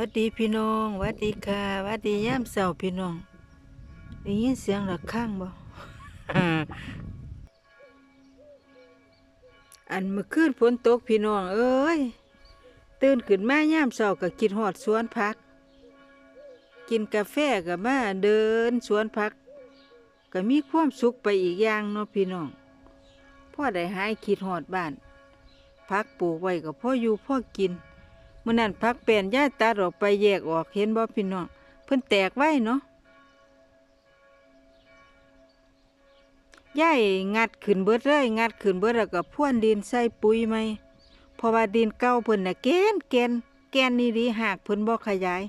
วัดดีพี่น้องวัดดีค่ะวัดดีย่ามเสาพี่น้องได้ยินเสียงระฆังบ่อันเมื่อคืนฝนตกพี่น้องเอ้ยตื่นขึ้นมาย่ามเสาร์ก็กินหอดสวนผัก กินกาแฟก็มาเดินสวนผัก ก็มีความสุขไปอีกอย่างเนาะพี่น้องพ่อได้หายคิดหอดบ้านผักปลูกไว้ก็พ่ออยู่พ่อกิน มื่อนั้นพักเปลี่ยนย่าตัดออกไปแยกออกเห็นบ่พี่น้องเพิ่นแตกไว้เนาะย่ายงัดขึ้นเบิดเลยงัดขึ้นเบิดแล้วก็พ่วนดินใส่ปุ๋ยไหมเพราะว่าดินเก่าเพิ่นน่ะแกนแกนแกนนี่ดีหากเพิ่นบ่ขยาย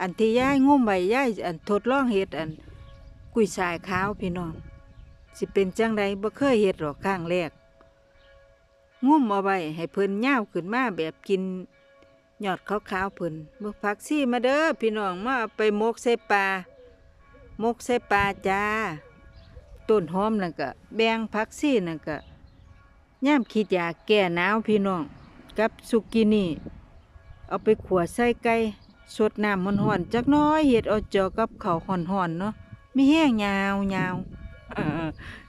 อันที่ย่ายงุ่มไว้ย่ายอันทดลองเฮ็ดอันกุ้ยสายขาวพี่น้องสิเป็นจังใดบ่เคยเฮ็ดหรอกครั้งแรกงุ่มเอาไว้ให้เพิ่นยาวขึ้นมาแบบกิน ยอดขาวๆเพิ่นเบิกผักซี่มาเด้อพี่น้องมาไปมกใส่ปลามกใส่ปลาจ้าต้นหอมนั่นก็แบงผักซี่นั่นก็ย่ามคิดยาแก้หนาวพี่น้อง กับสุกินี่เอาไปขัวใส่ไก่สดน้ำมันห่อนจักน้อยเฮ็ดเอาเจอกับข้าวห่อนๆเนาะไมีแห้งยาวยาว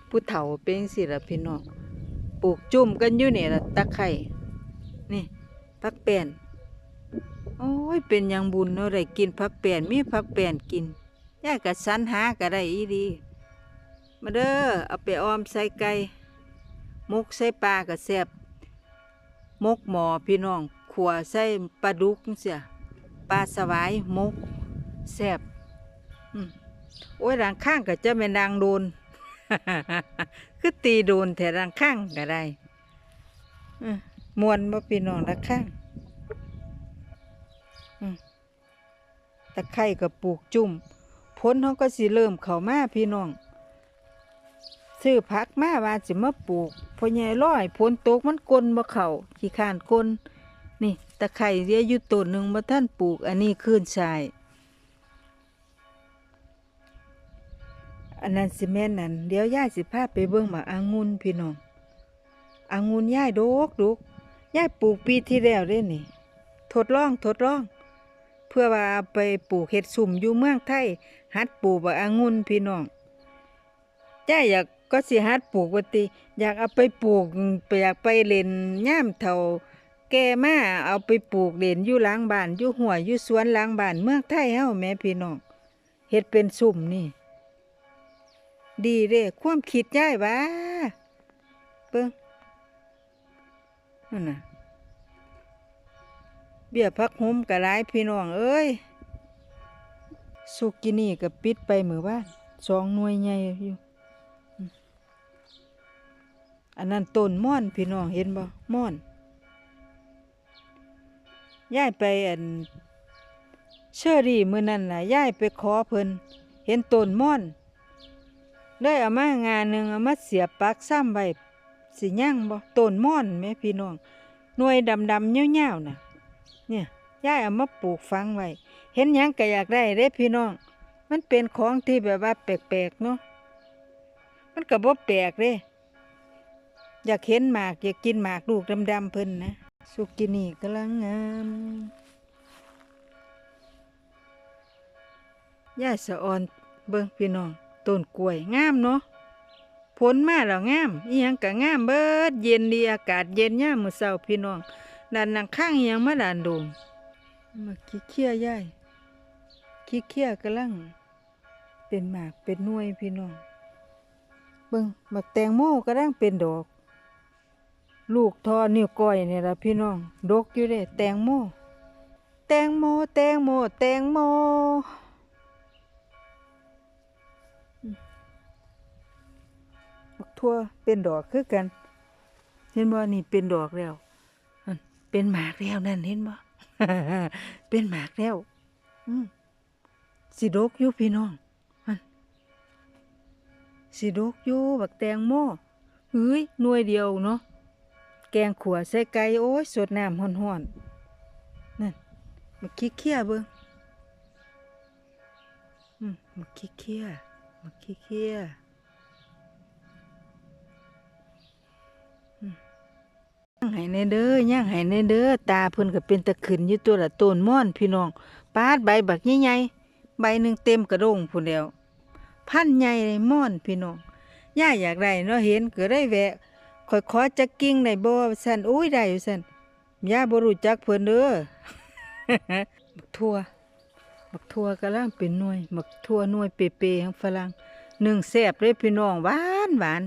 ผู้เฒ่าเป็นสิละพี่น้องปลูกจุ่มกันอยู่เนี่ล่ะตะไคร่นี่ผักแป้น โอ้ย เป็นยังบุญเนาะได้กินผักแป้นมีผักแป้นกินยายก็สรรหาก็ได้อีดี มาเด้อเอาไปออมใส่ไก่มกใส่ปลาก็แซ่บมกหมอพี่น้องขัวใส่ปลาดุกเสียปลาสวายมกแซ่บอโอ้ยรังข้างก็จะเป็นนางโดนคือตีโดนแต่รังข้างก็ได้มมวนบ่พี่น้องรังข้าง ตะไคร่กับปลูกจุ่มผลเขาก็สิเริ่มเข้ามาพี่น้องซื้อผักมาว่าสิมาปลูกพอใหญ่ร้อยผลตกมันกลนบ่เข้าขี้ข้านกลนนี่ตะไคร่เรียอยู่ต้นหนึ่งบ่ท่านปลูกอันนี้ขึ้นชายอันนั้นสิแม่นนั่นเดี๋ยวยายสิพาไปเบิ่งหมากอางุ่นพี่น้องอางุ่นยายดกดกยายปลูกปีที่แล้วเด้นี่ ทดลองทดลอง เพื่อว่าเอาไปปลูกเห็ดสุ่มอยู่เมืองไทยหัดปลูกบักองุ่นพี่น้องจ้าอยากก็สิหัดปลูกว่าติ อยากเอาไปปลูกอยากไปเล่นย่ามเท่าแก่มาเอาไปปลูกเล่นอยู่ล้างบ้านอยู่หัวอยู่สวนล้างบ้านเมืองไทยเฮาแม่พี่น้องเฮ็ดเป็นสุ่มนี่ ดีเด้ความคิดย้ายว่าเบิ่งนั่นน่ะ เบี้ยพักหุ้มกะหลายพี่น้องเอ้ยสุกินี่ก็ปิดไปเหมือว่านสองหน่วยใหญ่อยู่อันนั้นต้นม่อนพี่น้องเห็นบ่ม่อนย้ายไปอันเชอรี่มือนั้นน่ะย้ายไปขอเพิ่นเห็นต้นม่อนเลยเอามางานหนึ่งเอามาเสียบปักซ้ำไว้สิย่างบ่ต้นม่อนแม่พี่น้องหน่วยดำๆเหี่ยวๆน่ะ เนี่ยยายเอามาปลูกฝังไว้ เห็นหยังก็อยากได้เด้พี่น้อง มันเป็นของที่แบบว่าแปลกๆเนาะ มันก็บ่แปลกเด้อยากเห็นหมากอยากกินหมากลูกดำๆเพิ่นนะ สุกินี่กำลังงามยายสะออนเบิ่งพี่น้องต้นกล้วยงามเนาะผลมาแล้วงามอีหยังก็งามเบิด เย็นดีอากาศเย็นย่ามมื้อเช้าพี่น้อง ดันนังข้างยังมาดันโดมมาขี้เคี้ยย่ายขี้เคี้ยกำลังเป็นหมากเป็นน่วยพี่น้องเบิ่งบักแตงโมกำลังเป็นดอก ลูกทอนิ้วก้อยเนี่ยละพี่น้อง ดกอยู่เด้แตงโม แตงโม แตงโม แตงโมอืมบักทั่วเป็นดอกคือกัน เห็นบ่นี่เป็นดอกแล้ว เป็นหมากแล้วนั่นเห็นบ่เป็นหมากแล้ว อืมสิดกอยู่พี่น้องมันสิดกอยู่บักแตงโมเฮ้ยหน่วยเดียวเนาะแกงขัวใส่ไก่โอ้ยสดน้ำห่อนๆนั่นมาขี้เคี้ยเบิ่งอืมมาขี้เคี้ยมาขี้เคี้ย ย่างให้ในเด้อย่างให้ในเด้อตาเพิ่นก็เป็นตะขึ้นอยู่ตัวละต้นม่อนพี่น้องปาดใบบักใหญ่ๆใบหนึ่งเต็มกระดงพุ่นแล้วพันใหญ่เลยม่อนพี่น้องย่าอยากได้เนาะเห็นก็ได้แวะขอยขอจักกิ่งได้บ่สั่นอุ้ยได้อยู่สั่นย่าบ่รู้จักเพิ่นเด้อบักทั่วบักทั่วกำลังเป็นหน่วยบักทั่วหน่วยเปๆของฝรั่งหนึ่งแซ่บเลยพี่น้องหวานหวาน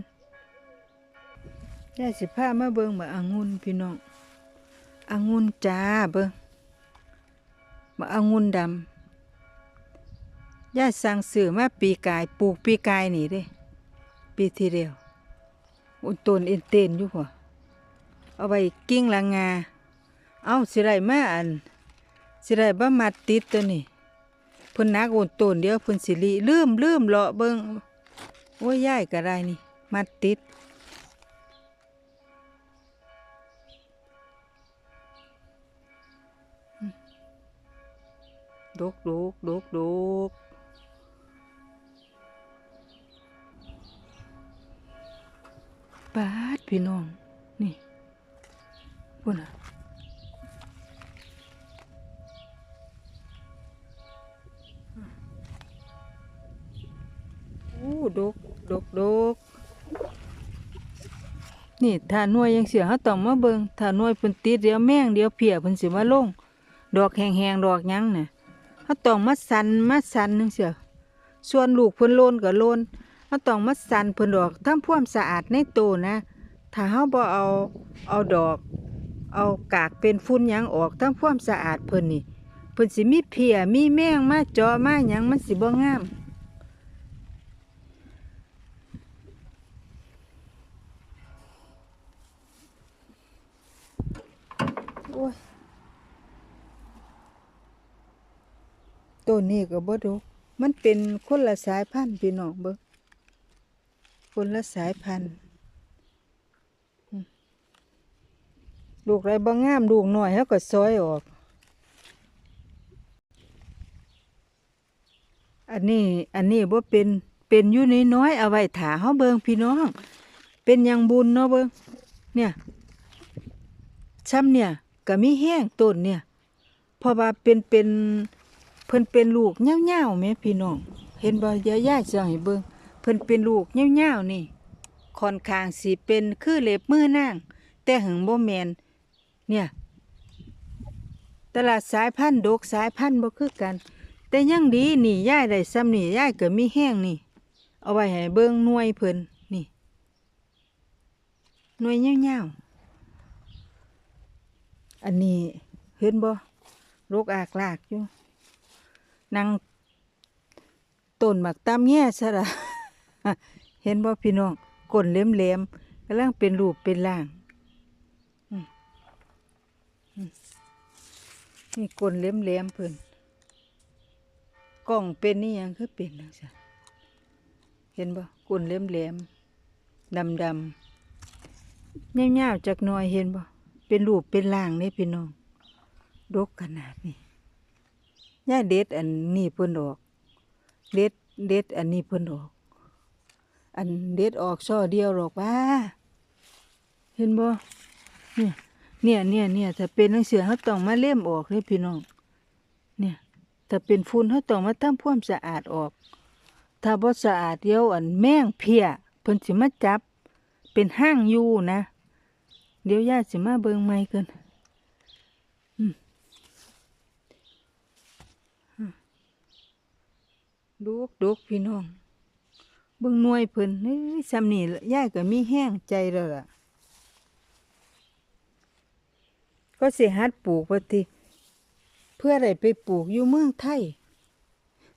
ย่าสิพามาเบิ่งบักองุ่นพี่น้ององุ่นจ้าเบิ่งบักองุ่นดำย่าสั่งซื้อมาปีกายปลูกปีกายนี่เด้ปีทีเดียวอุนตนเอ็นเต้นอยู่หัวเอาไว้กิ้งละงา เอาสิได้มาอันสิได้บ่มาติดตัวนี่พิ่นนักอุนตนเดียวพิ่นสิริลืมลืมเลาะเบิ่งโอ้ยยายก็ได้นี่มาติด ดกดกดกดกปาดพี่น้อง นี่พุ่นอะโอ้ดกดกดกนี่ถ้าหน่วยยังเสียเขาต้องมาเบิงถ้าหน่วยเพิ่นติดเดียวแม่งเดียวเพียเพิ่นสิมาลง ดอกแหงๆดอกยังน่ะ เขาต้องมาสันมาสันนึงเสียส่วนลูกเพิ่นโลนก็โลนเขาต้องมาสันเพิ่นดอกทำควมสะอาดในโตนะถ้าเฮาบ่เอาเอาดอก เอากากเป็นฝุ่นยังออกทำควมสะอาดเพิ่นนี่เพิ่นสิมีเพียมีแมงมาเจาะมาหยังมันสิบ่งามโอ้ย ต้นนี้ก็บ่ดกมันเป็นคนละสายพันธุ์พี่น้องเบิ่งคนละสายพันธุ์ลูกไรบ่งงามลูกน้อยเฮาก็ซอยออก อันนี้อันนี้บ่เป็นเป็นอยู่นน้อยเอาไว้ถาเฮาเบิ่งพี่น้อง เป็นยังบุญเนาะเบิ่งเนี่ยซ้ำเนี่ยก็มีแห้งต้นเนี่ยเพราะว่าเป็นเป็น เพิ่นเป็นลูกเงาวๆแม่พี่น้อง เห็นบ่ยายย่าจะให้เบิ่งเพิ่นเป็นลูกเงาวๆนี่ค่อนข้างสิเป็นคือเล็บมือนางแต่หึงบ่แมนเนี่ย ตลาดสายพันธุ์ดกสายพันธุ์บ่คือกัน แต่ยังดีนี่ยายได้ซ้ำนี่ยายก็มีแห้งนี่ เอาไว้ให้เบิ่งหน่วยเพิ่นนี่หน่วยเงาวๆอันนี้เห็นบ่โรกอากลากอยู่ นั่งต้นหมักตามแง่ซะละเห็นบ่พี่น้องก้นเหลี่ยมๆกำลังเป็นรูปเป็นร่างนี่ก้นเลี่ยมๆเพิ่นกล้องเป็นนี่ยังคือเป็นจังซั่เห็นบ่ก้นเหลี่ยมๆดำๆยวๆจักหน่อยเห็นบ่เป็นรูปเป็นร่างนี่พี่น้องดกขนาดนี้ ย่าเด็ดอันนี้เพิ่นออก เด็ดเด็ดอันนี้เพิ่นออก อันเด็ดออกช่อเดียวหรอกว่า เห็นบ่เนี่ยเนี่ยเนี่ยเนี่ยถ้าเป็นหนังเสือเขาต้องมาเล่มออกเลยพี่น้อง เนี่ยถ้าเป็นฝุ่นเขาต้องมาทำความสะอาดออก ถ้าบ่สะอาดเดียวอันแมงเพี้ยเพิ่นสิมาจับ เป็นห้างอยู่นะ เดี๋ยวย่าสิมาเบิ่งใหม่กัน ดูกดูกพี่น้องเบิ่งหน่วยเพิ่นเฮ้ยซ้ำนี่ยายก็มีแห้งใจแล้วล่ะ ก็สิหัดปลูกว่าติเพื่ออะได้ไปปลูกอยู่เมืองไทย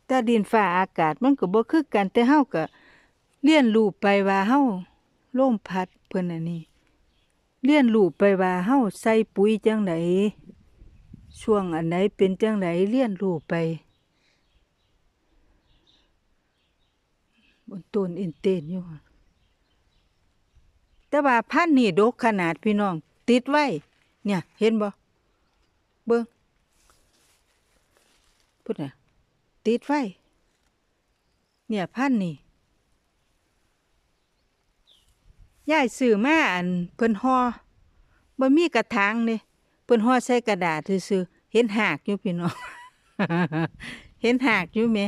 แต่ดินฟ้าอากาศมันก็บ่คือกันแต่เฮาก็เรียนรู้ไปว่าเฮาลมพัดเพิ่นอันนี้เรียนรู้ไปว่าเฮาใส่ปุ๋ยจังไดช่วงอันไหนเป็นจังไดเรียนรู้ไป บนต้นเอ็นเตนอยู่แต่ว่าพันนี่ดกขนาดพี่น้อง ติดไว้ เนี่ย เห็นบ่เบิ่งพุทธน่ะติดไว้ เนี่ยพันนี่ยายซื้อมาอันเพิ่นห่อบ่มีกระถางเด้เพิ่นห่อใส่กระดาษซื่อเห็นหากอยู่พี่น้อง เห็นหากอยู่ไหม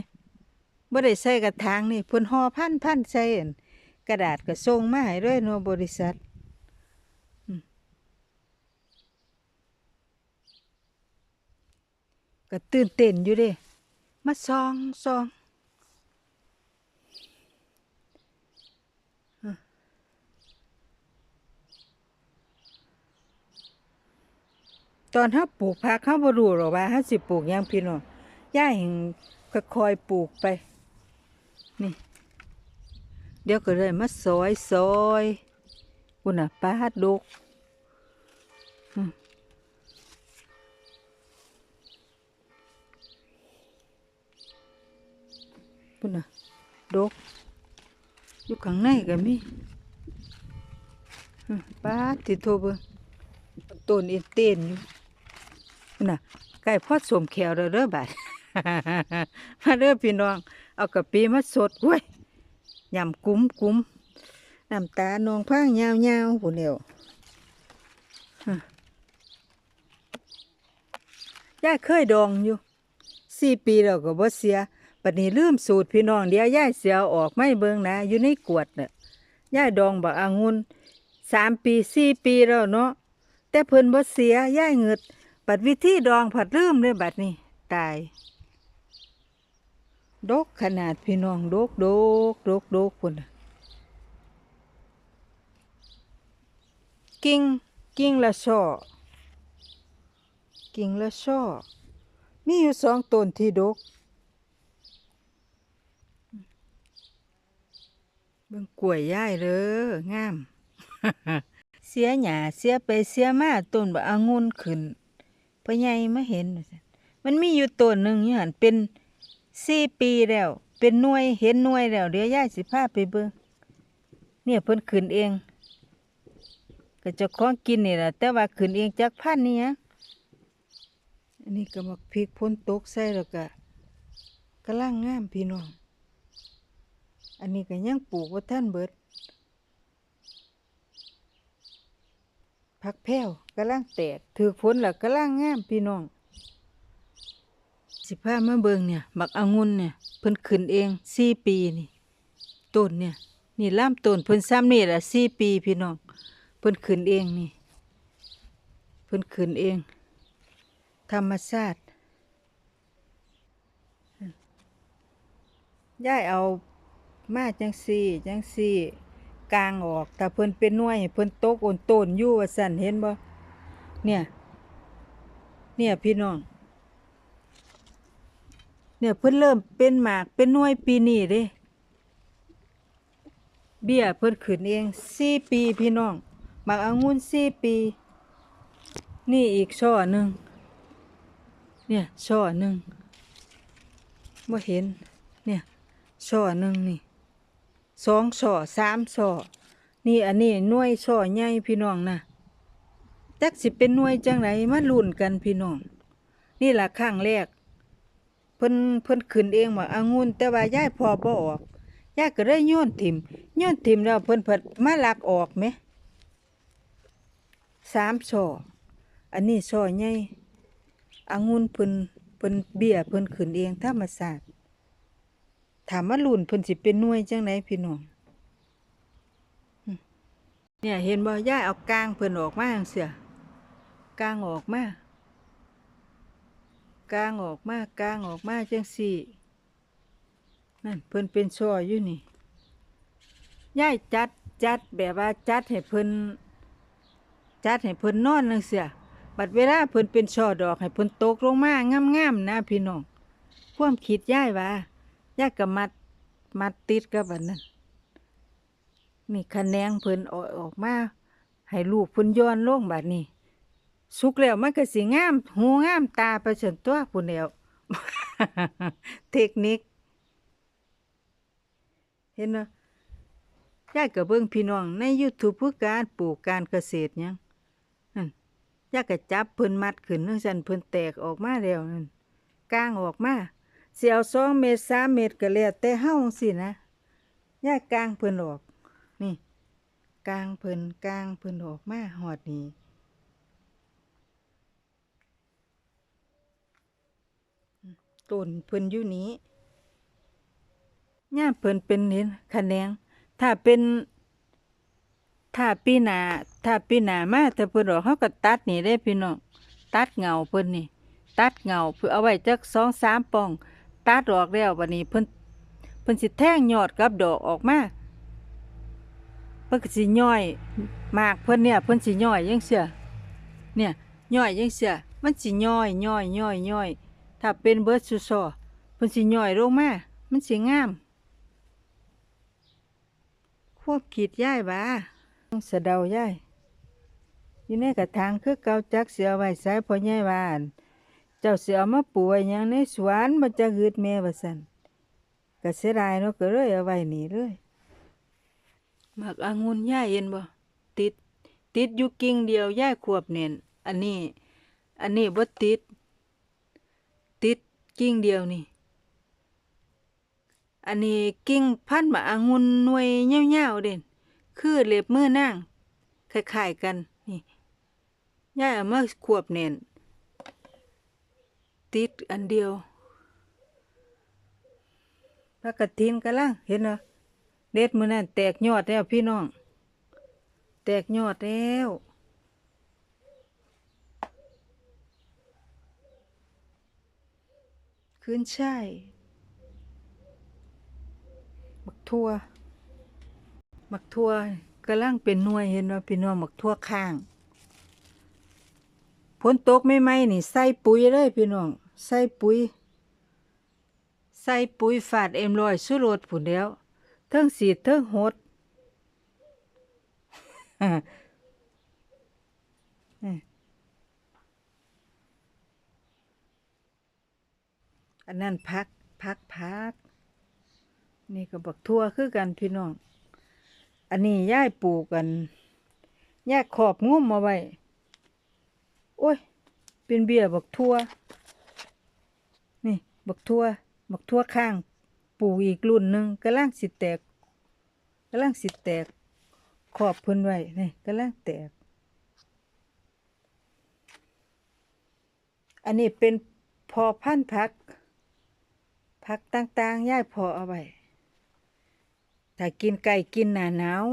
บ่ได้ใส่กระถางนี่เพิ่นห่อพันพันใส่กระดาษก็ส่งมาให้เลยเนาะบริษัทก็ตื่นเต้นอยู่เด้มาซองซองอตอนเฮาปลูกผักเฮาบ่รู้หรอกว่าเฮาสิปลูกยังพี่น้องย่าเหิงค่อยๆปลูกไป นี่ เดี๋ยวก็เลยมาซอยซอยปุ่นน่ะปลาดกอืมปุ่นน่ะดกอยู่ข้างในก็มีปลาดที่โทบต้นเอ็นเต้นอยู่ปุ่นน่ะใกล้พอดสมแขวแล้วเด้อบาด มาเด้อพี่น้อง เอากะปิมาสดเว้ยยำกุ้มกุ้มน้ำตาหนองพางยาวยาวผู้เดียวฮะย่าเคยดองอยู่สี่ปีแล้วก็บ่เสียปัดนี้ลืมสูตรพี่น้องเดียวย่าเสียออกไม่เบิ่งนะอยู่ในกวดเน่ะย่าดองบักองุ่นสามปีสี่ปีแล้วเนาะแต่เพิ่นบ่เสียย่าเงิดปัดวิธีดองผัดลืมเลยบัดนี้ตาย ดกขนาดพี่น้องดกดกดกดกพุ่นน่ะกิ่งกิ่งละช่อกิ่งละช่อมีอยู่สองต้นที่ดกเบิ่งกล้วยย่ายเด้องาม เสียหญ้าเสียไปเสียมาต้นบะองุ่นขึ้นพ่อใหญ่มาเห็นว่าซั่นมันมีอยู่ต้นหนึ่งอยู่หันเป็น สี่ปีแล้ว เป็นหน่วยเห็นหน่วยแล้วเดี๋ยวยายสิพาไปเบิ่งเนี่ยเพิ่นขึ้นเอง ก็จะของกินนี่แหละแต่ว่าขึ้นเองจากพันนี่ฮะอันนี้ก็มักพริกพ้นตกใส่แล้วก็กำลังงามพี่น้อง อันนี้ก็ยังปลูกว่าท่านเบิดผักแพ้วกำลังแตกถือผลแล้วกำลังงามพี่น้อง สิพามาเบิงเนี่ยบักองุ่นเนี่ยเพิ่นขึ้นเองสี่ปีนี่ต้นเนี่ยนี่ล่ามต้นเพิ่นซ้ำนี่แหละสี่ปีพี่น้องเพิ่นขึ้นเองนี่เพิ่นขึ้นเอง ธรรมชาติย่ายเอามาจังสี่จังสี่กลางออกแต่เพิ่นเป็นน่วยเพิ่นตกโอนต้นอยู่ว่าสั่นเห็นบ่เนี่ย เนี่ยพี่น้อง เนี่ยเพิ่นเริ่มเป็นหมากเป็นหน่วยปีนี้เด้ เบี้ยเพิ่นขึ้นเองสี่ปีพี่น้องหมากองุ่นสี่ปี นี่อีกช่อหนึ่งเนี่ยช่อหนึ่งบ่เห็น เนี่ยช่อหนึ่งนี่สองช่อสามช่อนี่อันนี้หน่วยช่อใหญ่พี่น้องนะจักสิเป็นหน่วยจังไรมาลุ้นกันพี่น้อง นี่แหละครั้งแรก เพิ่นเพิ่นขึ้นเองว่าอางุ่นแต่ว่ายายพอบ่ออกยายก็เลยโยนถิ่มโยนถิ่มแล้วเพิ่นเพิ่นมาลักออกไหมสามช่ออันนี้ช่อใหญ่อางุ่นเพิ่นเพิ่นเบี้ยเพิ่นขึ้นเองธรรมชาติถามว่าลุ่นเพิ่นสิเป็นหน่วยจังไดพี่น้องอืมเนี่ยเห็นบ่ยายเอากลางเพิ่นออกมาจังเสียกลางออกมา กลางออกมากลางออกมาจังสี่นั่นเพิ่นเป็นช่ออยู่นี่ย่ายจัดจัดแบบว่าจัดให้เพิ่นจัดให้เพิ่นนอนจังเสียบัดเวลาเพิ่นเป็นช่อดอกให้เพิ่นตกลงมางามๆนะพี่น้องความคิดย่ายว่าย่ายก็มัดมัดติดกับอันนั้นนี่คะแนงเพิ่นออกออกมาให้ลูกเพิ่นย้อนลงบัดนี้ สุกแล้วมันก็สิงาม หูงามตาไปจนตัวปุ่นแล้ว เทคนิค เห็นบ่ยายก็เบิ่งพี่น้องใน YouTube ผู้การปลูกการเกษตรหยังนั่นยายก็จับเพิ่นมัดขึ้นจังซั่นเพิ่นแตกออกมาแล้วนั่นกลางออกมาสิเอา2เมตร3เมตรก็แล้วแต่เฮาจังซี้นะยายกลางเพิ่นออก นี่กลางเพิ่นกลางเพิ่นออกมาฮอดนี้ ต้นเพิ่นอยู่นี้ย่าเพิ่นเป็นเห็นคะแนงถ้าเป็นถ้าปีหนาถ้าปีหนามาถ้าเพิ่นออกเฮาก็ตัดนี่ได้พี่น้องตัดเงาเพิ่นนี่ ตัดเงาเพื่อเอาไว้จัก2-3ปอง ตัดออกแล้วบัดนี้เพิ่นเพิ่นสิแทงยอดกับดอกออกมาเพิ่นก็สิย่อยมากเพิ่นเนี่ยเพิ่นสิย่อยจังเซี่ยเนี่ยย่อยจังเซี่ยมันสิย่อยย่อยย่อยย่อย ถ้าเป็นเบิดซุซอเพิ่นสิย่อยลงมามันสิงามควบขีดย้ายบ่าสะเดาย้ายอยู่ในกระถางคือเกาจักเสือไว้ใส่พ่อใหญ่ว่าอั่นเจ้าเสิเอมาปลูกไว้หยังในสวนบ่จักหืดแม่ว่าซั่นก็เสียดายเนาะก็เลยเอาไว้นี่เลยมักอางุ่นย่ายเห็นบ่ติด ติดอยู่กิ่งเดียวย่ายขวบเน่นอันนี้ อันนี้บ่ติด ติดกิ่งเดียวนี่ อันนี้กิ่งพันมะองุ่นหน่วยยาวๆเด่น คือเล็บมือนางคล้ายๆกันนี่ย่าเอามาขวบเน่น ติดอันเดียวพระกฐินกำลังเห็นเหรอเด็ดมือนั่นแตกยอดแล้วพี่น้อง แตกยอดแล้ว ขึ้นช่ายมักทั่วมักทั่วกำลังเป็นหน่วยเห็นว่าพี่น้องมักทั่วข้างฝนตกไม่ไหมนี่ใส่ปุ๋ยเลยพี่น้องใส่ปุ๋ย ใส่ปุ๋ยฝาดเอ็มลอยสุโรดผุนแล้วเทิงสีเทิงหด อันนั้นพักพักพัก นี่ก็บักทั่วคือกันพี่น้อง อันนี้ย่ายปลูกกันย่าขอบงุ้มมาไว้ โอ้ย เป็นเบี้ยบักทั่ว นี่บักทั่วบักทั่วข้าง ปลูกอีกรุ่นหนึ่งกำลังสิแตกกำลังสิแตก ขอบเพิ่นไว้ นี่กำลังแตก อันนี้เป็นพอพันธุ์ผัก ผักต่างๆย่ายพอเอาไว้ถ้ากินไก่กินหนาหนาว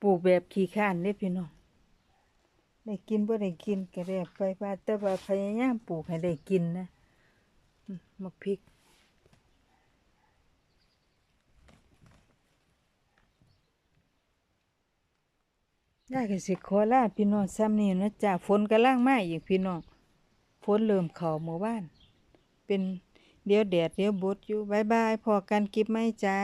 ปลูกแบบขี้ข้านเด้พี่น้องได้กินบ่ได้กินก็ได้ไปว่าแต่ว่าพยายามปลูกให้ได้กินนะมมักพริกยายก็สิขอลาพี่น้องซ้ำนี่นะจ้าฝนกำลังมาอีกพี่น้อง ฝนเริ่มเข้าหมู่บ้าน เป็นเดี๋ยวแดดเดี๋ยวบดอยู่บายบายพอกันกิบไหมจ้า